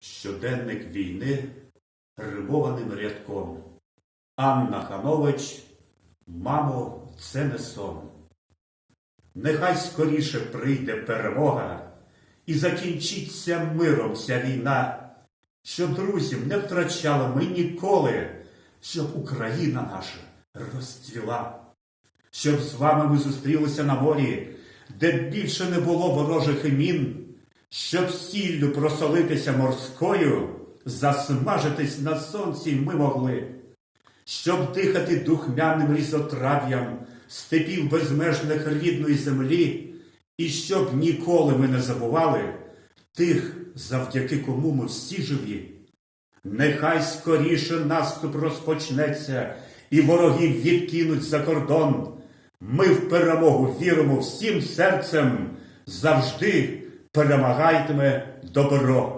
Щоденник війни римованим рядком. Анна Ханович, мамо, це не сон. Нехай скоріше прийде перемога і закінчиться миром ця війна, щоб друзів не втрачали ми ніколи, щоб Україна наша розцвіла, щоб з вами ми зустрілися на морі, де більше не було ворожих імін, щоб сіллю просолитися морською, засмажитись на сонці ми могли, щоб дихати духмяним різотрав'ям степів безмежних рідної землі, і щоб ніколи ми не забували тих, завдяки кому ми всі живі. Нехай скоріше наступ розпочнеться, і ворогів відкинуть за кордон. Ми в перемогу віримо всім серцем, завжди перемагайтиме добро.